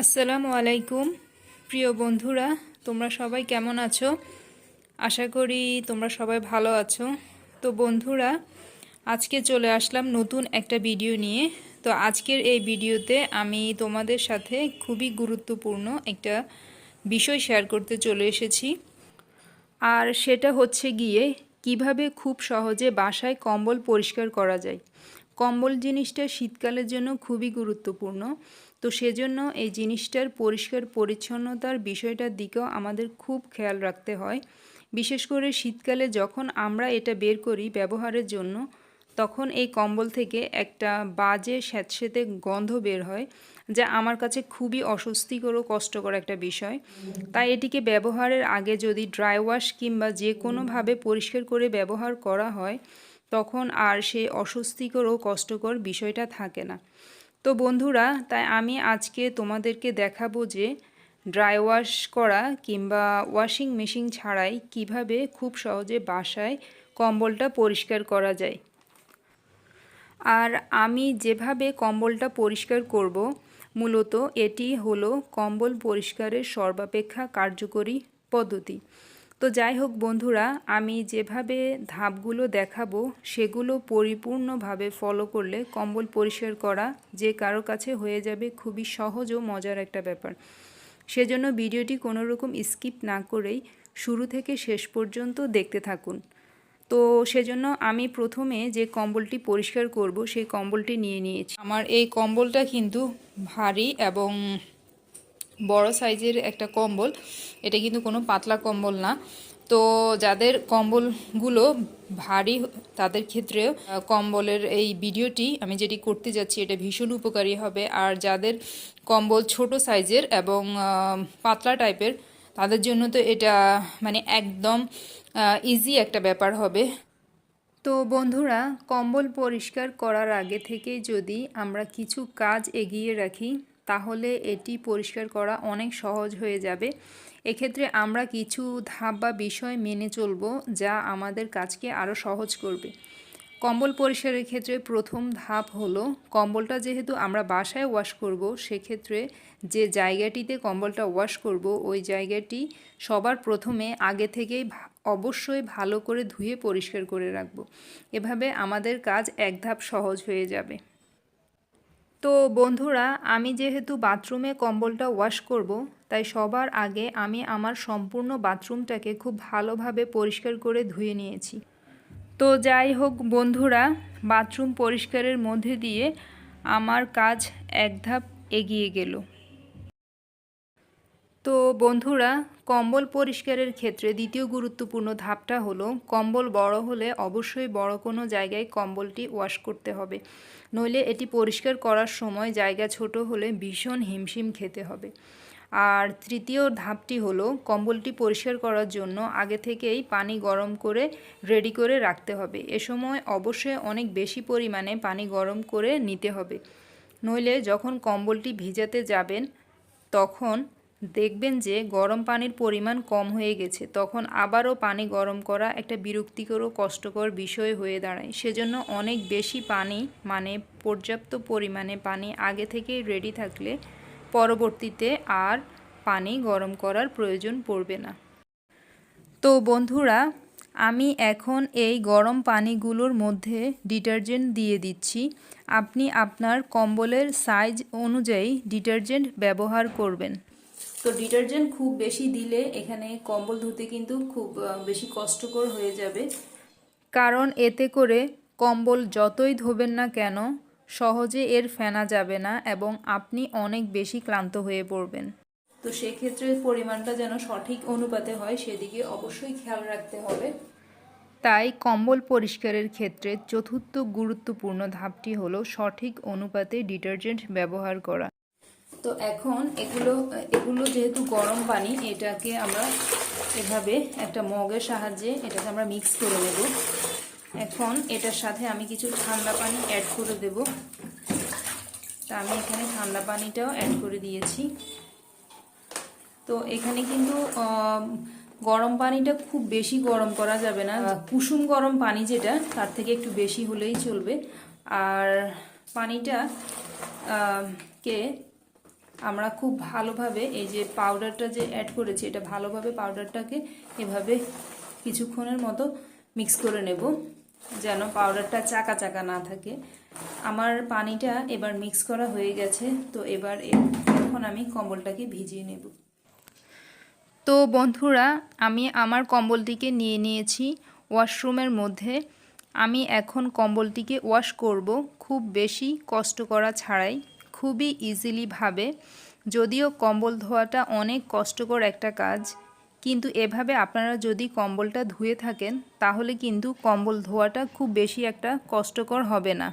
আসসালামু আলাইকুম। প্রিয় বন্ধুরা, তোমরা সবাই কেমন আছো? আশা করি তোমরা সবাই ভালো আছো। তো বন্ধুরা, আজকে চলে আসলাম নতুন একটা ভিডিও নিয়ে। তো আজকের এই ভিডিওতে আমি তোমাদের সাথে খুবই গুরুত্বপূর্ণ একটা বিষয় শেয়ার করতে চলে এসেছি। আর সেটা হচ্ছে গিয়ে, কীভাবে খুব সহজে বাসায় কম্বল পরিষ্কার করা যায়। কম্বল জিনিসটা শীতকালের জন্য খুবই গুরুত্বপূর্ণ। তো সেজন্য এই জিনিসটার পরিষ্কার পরিচ্ছন্নতার বিষয়টার দিকেও আমাদের খুব খেয়াল রাখতে হয়। বিশেষ করে শীতকালে যখন আমরা এটা বের করি ব্যবহারের জন্য, তখন এই কম্বল থেকে একটা বাজে স্যাঁতস্যাঁতে গন্ধ বের হয়, যা আমার কাছে খুবই অস্বস্তিকর ও কষ্টকর একটা বিষয়। তাই এটিকে ব্যবহারের আগে যদি ড্রাই ওয়াশ কিংবা যে কোনোভাবে পরিষ্কার করে ব্যবহার করা হয়, তখন আর সেই অস্বস্তিকর ও কষ্টকর বিষয়টা থাকে না। তো বন্ধুরা, তাই আমি আজকে তোমাদেরকে দেখাবো যে ড্রাই ওয়াশ করা কিংবা ওয়াশিং মেশিন ছাড়াই কীভাবে খুব সহজে বাসায় কম্বলটা পরিষ্কার করা যায়। আর আমি যেভাবে কম্বলটা পরিষ্কার করব, মূলত এটি হলো কম্বল পরিষ্কারের সর্বাপেক্ষা কার্যকরী পদ্ধতি। তো যাই হোক বন্ধুরা, আমি যেভাবে ধাপগুলো দেখাবো, সেগুলো পরিপূর্ণভাবে ফলো করলে কম্বল পরিষ্কার করা যে কারও কাছে হয়ে যাবে খুবই সহজ ও মজার একটা ব্যাপার। সেজন্য ভিডিওটি কোনো রকম স্কিপ না করেই শুরু থেকে শেষ পর্যন্ত দেখতে থাকুন। তো সেজন্য আমি প্রথমে যে কম্বলটি পরিষ্কার করব, সেই কম্বলটি নিয়ে নিয়েছি। আমার এই কম্বলটা কিন্তু ভারী এবং বড় সাইজের একটা কম্বল। এটা কিন্তু কোনো পাতলা কম্বল না। তো যাদের কম্বলগুলো ভারী তাদের ক্ষেত্রেও কম্বলের এই ভিডিওটি আমি যেটি করতে যাচ্ছি এটা ভীষণ উপকারী হবে। আর যাদের কম্বল ছোট সাইজের এবং পাতলা টাইপের, তাদের জন্য তো এটা মানে একদম ইজি একটা ব্যাপার হবে। তো বন্ধুরা, কম্বল পরিষ্কার করার আগে থেকেই যদি আমরা কিছু কাজ এগিয়ে রাখি তাহলে এটি পরিষ্কার করা অনেক সহজ হয়ে যাবে। এক্ষেত্রে আমরা কিছু ধাপ বা বিষয় মেনে চলব যা আমাদের কাজকে আরও সহজ করবে। কম্বল পরিষ্কারের ক্ষেত্রে প্রথম ধাপ হলো, কম্বলটা যেহেতু আমরা বাসায় ওয়াশ করব, সেক্ষেত্রে যে জায়গাটিতে কম্বলটা ওয়াশ করব, ওই জায়গাটি সবার প্রথমে আগে থেকেই অবশ্যই ভালো করে ধুয়ে পরিষ্কার করে রাখব। এভাবে আমাদের কাজ এক ধাপ সহজ হয়ে যাবে। তো বন্ধুরা, আমি যেহেতু বাথরুমে কম্বলটা ওয়াশ করব, তাই সবার আগে আমি আমার সম্পূর্ণ বাথরুমটাকে খুব ভালোভাবে পরিষ্কার করে ধুয়ে নিয়েছি। তো যাই হোক বন্ধুরা, বাথরুম পরিষ্কারের মধ্যে দিয়ে আমার কাজ এক ধাপ এগিয়ে গেল। তো বন্ধুরা, কম্বল পরিষ্কারের ক্ষেত্রে দ্বিতীয় গুরুত্বপূর্ণ ধাপটা হলো, কম্বল বড় হলে অবশ্যই বড় কোনো জায়গায় কম্বলটি ওয়াশ করতে হবে। নইলে এটি পরিষ্কার করার সময় জায়গা ছোট হলে ভীষণ হিমশিম খেতে হবে। আর তৃতীয় ধাপটি হলো, কম্বলটি পরিষ্কার করার জন্য আগে থেকেই পানি গরম করে রেডি করে রাখতে হবে। এ সময় অবশ্যই অনেক বেশি পরিমাণে পানি গরম করে নিতে হবে। নইলে যখন কম্বলটি ভিজাতে যাবেন, তখন দেখবেন যে গরম পানির পরিমাণ কম হয়ে গেছে, তখন আবারও পানি গরম করা একটা বিরক্তিকর ও কষ্টকর বিষয় হয়ে দাঁড়ায়। সেজন্য অনেক বেশি পানি মানে পর্যাপ্ত পরিমাণে পানি আগে থেকেই রেডি থাকলে পরবর্তীতে আর পানি গরম করার প্রয়োজন পড়বে না। তো বন্ধুরা, আমি এখন এই গরম পানিগুলোর মধ্যে ডিটারজেন্ট দিয়ে দিচ্ছি। আপনি আপনার কম্বলের সাইজ অনুযায়ী ডিটারজেন্ট ব্যবহার করবেন। তো ডিটারজেন্ট খুব বেশি দিলে এখানে কম্বল ধুতে কিন্তু খুব বেশি কষ্টকর হয়ে যাবে। কারণ এতে করে কম্বল যতই ধোবেন না কেন, সহজে এর ফেনা যাবে না এবং আপনি অনেক বেশি ক্লান্ত হয়ে পড়বেন। তো সেক্ষেত্রে পরিমাণটা যেন সঠিক অনুপাতে হয়, সেদিকে অবশ্যই খেয়াল রাখতে হবে। তাই কম্বল পরিষ্কারের ক্ষেত্রে চতুর্থ গুরুত্বপূর্ণ ধাপটি হলো সঠিক অনুপাতে ডিটারজেন্ট ব্যবহার করা। তো এখন এগুলো এগুলো যেহেতু গরম পানি এটাকে আমরা এভাবে একটা মগের সাহায্যে এটাকে আমরা মিক্স করে নেব। এখন এটার সাথে আমি কিছু ঠান্ডা পানি অ্যাড করে দেব। তা আমি এখানে ঠান্ডা পানিটাও অ্যাড করে দিয়েছি। তো এখানে কিন্তু গরম পানিটা খুব বেশি গরম করা যাবে না। কুসুম গরম পানি যেটা তার থেকে একটু বেশি হলেই চলবে। আর পানিটা কে আমরা খুব ভালোভাবে এই যে পাউডারটা যে অ্যাড করেছি, এটা ভালোভাবে পাউডারটাকে এভাবে কিছুক্ষণের মতো মিক্স করে নেব, যেন পাউডারটা চাকা চাকা না থাকে। আমার পানিটা এবার মিক্স করা হয়ে গেছে, তো এবার এখন আমি কম্বলটাকে ভিজিয়ে নেব। তো বন্ধুরা, আমি আমার কম্বলটিকে নিয়ে নিয়েছি ওয়াশরুমের মধ্যে। আমি এখন কম্বলটিকে ওয়াশ করব, খুব বেশি কষ্ট করা ছাড়াই। খুবই ইজিলিভাবে যদিও কম্বল ধোয়াটা অনেক কষ্টকর একটা কাজ, কিন্তু এভাবে আপনারা যদি কম্বলটা ধুয়ে থাকেন, তাহলে কিন্তু কম্বল ধোয়াটা খুব বেশি একটা কষ্টকর হবে না।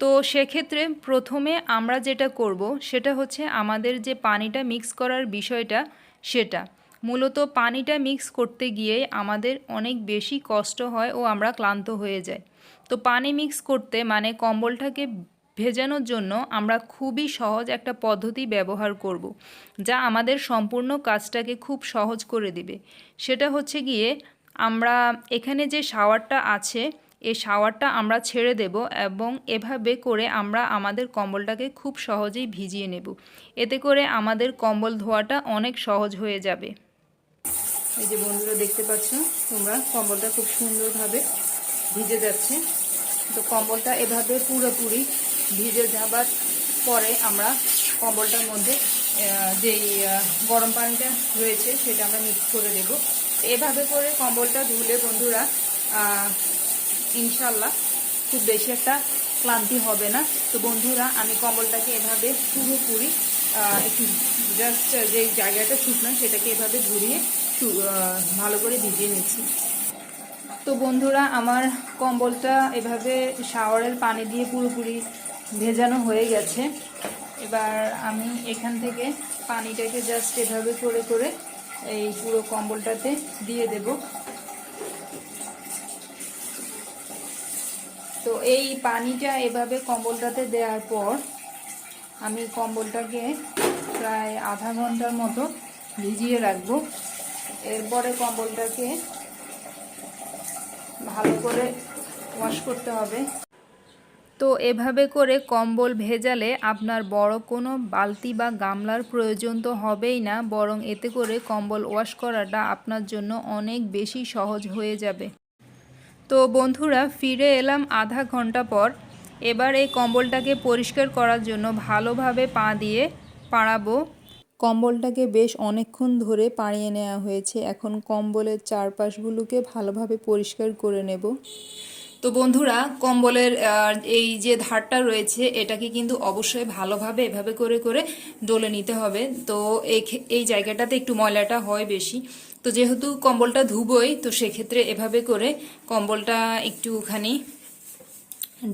তো সেক্ষেত্রে প্রথমে আমরা যেটা করব, সেটা হচ্ছে আমাদের যে পানিটা মিক্স করার বিষয়টা, সেটা। মূলত পানিটা মিক্স করতে গিয়ে আমাদের অনেক বেশি কষ্ট হয় ও আমরা ক্লান্ত হয়ে যাই। তো পানি মিক্স করতে মানে কম্বলটাকে ভেজানোর জন্য আমরা খুবই সহজ একটা পদ্ধতি ব্যবহার করব, যা আমাদের সম্পূর্ণ কাজটাকে খুব সহজ করে দিবে। সেটা হচ্ছে গিয়ে, আমরা এখানে যে শাওয়ারটা আছে এই শাওয়ারটা আমরা ছেড়ে দেব এবং এভাবে করে আমরা আমাদের কম্বলটাকে খুব সহজেই ভিজিয়ে নেব। এতে করে আমাদের কম্বল ধোয়াটা অনেক সহজ হয়ে যাবে। এই যে বন্ধুরা দেখতে পাচ্ছ, তোমরা কম্বলটা খুব সুন্দরভাবে ভিজে যাচ্ছে। তো কম্বলটা এভাবে পুরোপুরি ভিজে যাবার পরে আমরা কম্বলটার মধ্যে যেই গরম পানিটা রয়েছে সেটা আমরা মিক্স করে দেব। এভাবে করে কম্বলটা ধুলে বন্ধুরা ইনশাল্লাহ খুব বেশি একটা ক্লান্তি হবে না। তো বন্ধুরা, আমি কম্বলটাকে এভাবে পুরোপুরি একটু জাস্ট যে জায়গাটা শুকনো সেটাকে এভাবে ঘুরিয়ে ভালো করে ভিজিয়ে নিচ্ছি। তো বন্ধুরা, আমার কম্বলটা এভাবে শাওয়ারের পানি দিয়ে পুরোপুরি ভেজানো হয়ে গেছে। এবার আমি এখান থেকে পানিটাকে জাস্ট এভাবে করে করে এই পুরো কম্বলটাতে দিয়ে দেব। তো এই পানিটা এভাবে কম্বলটাতে দেওয়ার পর আমি কম্বলটাকে প্রায় আধা ঘণ্টার মতো ভিজিয়ে রাখব। এরপরে কম্বলটাকে ভালো করে ওয়াশ করতে হবে। তো এভাবে করে কম্বল ভেজালে আপনার বড় কোনো বালতি বা গামলার প্রয়োজন তো হবেই না, বরং এতে করে কম্বল ওয়াশ করাটা আপনার জন্য অনেক বেশি সহজ হয়ে যাবে। তো বন্ধুরা, ফিরে এলাম আধা ঘণ্টা পর। এবার এই কম্বলটাকে পরিষ্কার করার জন্য ভালোভাবে পা দিয়ে পাড়াবো। কম্বলটাকে বেশ অনেকক্ষণ ধরে পাড়িয়ে নেওয়া হয়েছে। এখন কম্বলের চারপাশগুলোকে ভালোভাবে পরিষ্কার করে নেব। তো বন্ধুরা, কম্বলের এই যে ধারটা রয়েছে, এটাকে কিন্তু অবশ্যই ভালোভাবে এভাবে করে করে ডলে নিতে হবে। তো এই জায়গাটাতে একটু ময়লাটা হয় বেশি। তো যেহেতু কম্বলটা ধুবই, তো সেক্ষেত্রে এভাবে করে কম্বলটা একটুখানি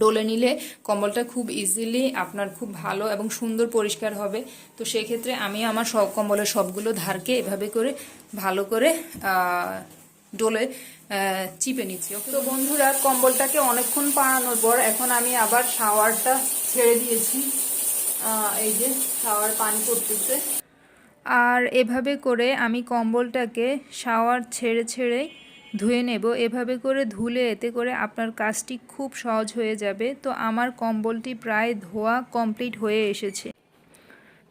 ডলে নিলে কম্বলটা খুব ইজিলি আপনার খুব ভালো এবং সুন্দর পরিষ্কার হবে। তো সেক্ষেত্রে আমি আমার সব কম্বলের সবগুলো ধারকে এভাবে করে ভালো করে ডলে চিপে নিচ্ছি। তো বন্ধুরা কম্বলটাকে অনেকক্ষণ পাড়ানোর পর এখন আমি আবার শাওয়ারটা ছেড়ে দিয়েছি। এই যে শাওয়ার পানি করতেছে আর এভাবে করে আমি কম্বলটাকে শাওয়ার ছেড়ে ছেড়ে ধুয়ে নেব। এভাবে করে ধুলে এতে করে আপনার কাজটি খুব সহজ হয়ে যাবে। তো আমার কম্বলটি প্রায় ধোয়া কমপ্লিট হয়ে এসেছে।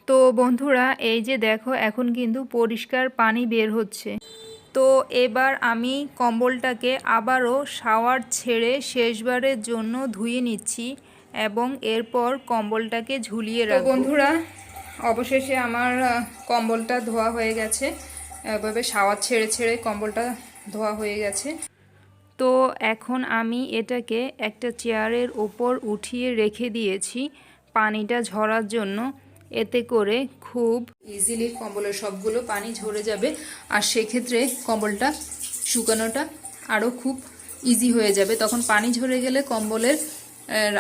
তো বন্ধুরা এই যে দেখো এখন কিন্তু পরিষ্কার পানি বের হচ্ছে। তো এবার আমি কম্বলটাকে আবারও শাওয়ার ছেড়ে শেষবারের জন্য ধুয়ে নিচ্ছি এবং এরপর কম্বলটাকে ঝুলিয়ে রাখব। বন্ধুরা অবশেষে আমার কম্বলটা ধোয়া হয়ে গেছে। এভাবে শাওয়ার ছেড়ে ছেড়ে কম্বলটা ধোয়া হয়ে গেছে। তো এখন আমি এটাকে একটা চেয়ারের ওপর উঠিয়ে রেখে দিয়েছি পানিটা ঝরার জন্য। এতে করে খুব ইজিলি কম্বলের সবগুলো পানি ঝরে যাবে। আর সেক্ষেত্রে কম্বলটা শুকানোটা আরও খুব ইজি হয়ে যাবে। তখন পানি ঝরে গেলে কম্বলের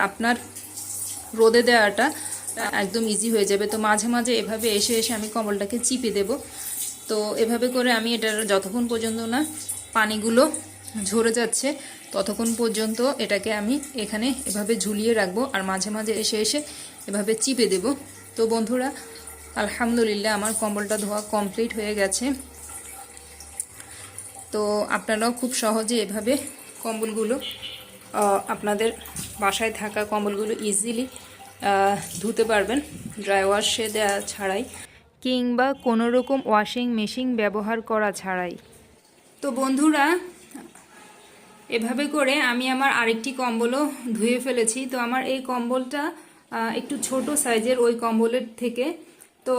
আপনার রোদে দেওয়াটা একদম ইজি হয়ে যাবে। তো মাঝে মাঝে এভাবে এসে এসে আমি কম্বলটাকে চিপে দেব। তো এভাবে করে আমি এটার যতক্ষণ পর্যন্ত না পানিগুলো ঝরে যাচ্ছে, ততক্ষণ পর্যন্ত এটাকে আমি এখানে এভাবে ঝুলিয়ে রাখব। আর মাঝে মাঝে এসে এসে এভাবে চিপে দেব। তো বন্ধুরা, আলহামদুলিল্লাহ আমার কম্বলটা ধোয়া কমপ্লিট হয়ে গেছে। তো আপনারাও খুব সহজে এভাবে কম্বলগুলো আপনাদের বাসায় থাকা কম্বলগুলো ইজিলি ধুতে পারবেন। ড্রাই ওয়াশে দেওয়া ছাড়াই, কিংবা কোনো রকম ওয়াশিং মেশিন ব্যবহার করা ছাড়াই। তো বন্ধুরা, এভাবে করে আমি আমার আরেকটি কম্বলও ধুয়ে ফেলেছি। তো আমার এই কম্বলটা একটু ছোট সাইজের ওই কম্বলের থেকে। তো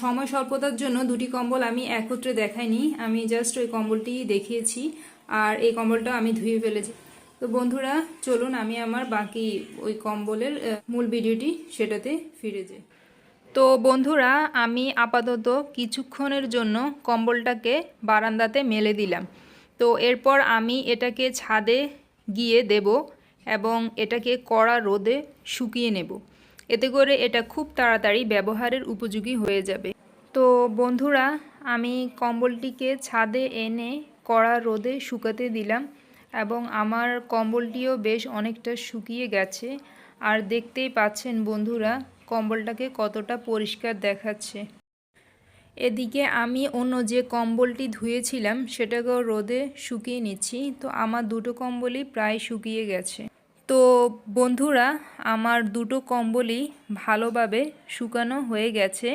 সময় স্বল্পতার জন্য দুটি কম্বল আমি একত্রে দেখাইনি। আমি জাস্ট ওই কম্বলটি দেখিয়েছি আর এই কম্বলটা আমি ধুয়ে ফেলেছি। তো বন্ধুরা, চলুন আমি আমার বাকি ওই কম্বলের মূল ভিডিওটি সেটাতে ফিরে যাই। তো বন্ধুরা, আমি আপাতত কিছুক্ষণের জন্য কম্বলটাকে বারান্দাতে মেলে দিলাম। তো এরপর আমি এটাকে ছাদে গিয়ে দেব এবং এটাকে কড়া রোদে শুকিয়ে নেব। এতে করে এটা খুব তাড়াতাড়ি ব্যবহারের উপযোগী হয়ে যাবে। তো বন্ধুরা, আমি কম্বলটিকে ছাদে এনে কড়া রোদে শুকাতে দিলাম এবং আমার কম্বলটিও বেশ অনেকটা শুকিয়ে গেছে। আর দেখতেই পাচ্ছেন বন্ধুরা, কম্বলটাকে কতটা পরিষ্কার দেখাচ্ছে। এদিকে আমি অন্য যে কম্বলটি ধুয়েছিলাম, সেটাকেও রোদে শুকিয়ে নিচ্ছি। তো আমার দুটো কম্বলই প্রায় শুকিয়ে গেছে। তো বন্ধুরা, আমার দুটো কম্বলই ভালোভাবে শুকানো হয়ে গেছে।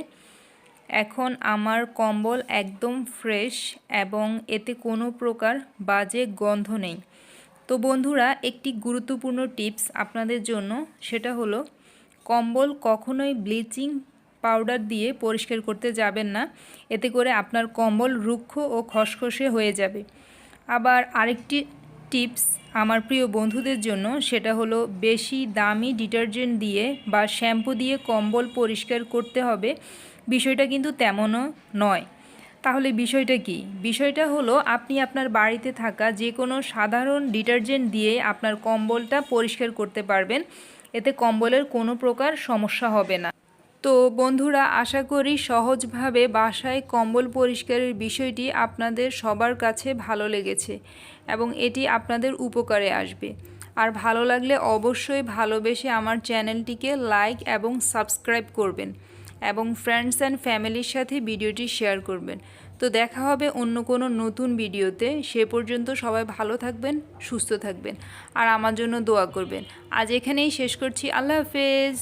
এখন আমার কম্বল একদম ফ্রেশ এবং এতে কোনো প্রকার বাজে গন্ধ নেই। তো বন্ধুরা, একটি গুরুত্বপূর্ণ টিপস আপনাদের জন্য, সেটা হলো, কম্বল কখনোই ব্লিচিং পাউডার দিয়ে পরিষ্কার করতে যাবেন না। এতে করে আপনার কম্বল রুক্ষ ও খসখসে হয়ে যাবে। আবার আরেকটি টিপস আমার প্রিয় বন্ধুদের জন্য, সেটা হলো বেশি দামি ডিটারজেন্ট দিয়ে বা শ্যাম্পু দিয়ে কম্বল পরিষ্কার করতে হবে, বিষয়টা কিন্তু তেমনও নয়। তাহলে বিষয়টা কি? বিষয়টা হলো আপনি আপনার বাড়িতে থাকা যে কোনো সাধারণ ডিটারজেন্ট দিয়ে আপনার কম্বলটা পরিষ্কার করতে পারবেন, এতে কম্বলের কোনো প্রকার সমস্যা হবে না। তো বন্ধুরা, আশা করি সহজভাবে বাসায় কম্বল পরিষ্কারের বিষয়টি আপনাদের সবার কাছে ভালো লেগেছে এবং এটি আপনাদের উপকারে আসবে। আর ভালো লাগলে অবশ্যই ভালোবেসে আমার চ্যানেলটিকে লাইক এবং সাবস্ক্রাইব করবেন এবং ফ্রেন্ডস অ্যান্ড ফ্যামিলির সাথে ভিডিওটি শেয়ার করবেন। তো দেখা হবে অন্য কোনো নতুন ভিডিওতে। সে পর্যন্ত সবাই ভালো থাকবেন, সুস্থ থাকবেন, আর আমার জন্য দোয়া করবেন। আজ এখানেই শেষ করছি। আল্লাহ হাফেজ।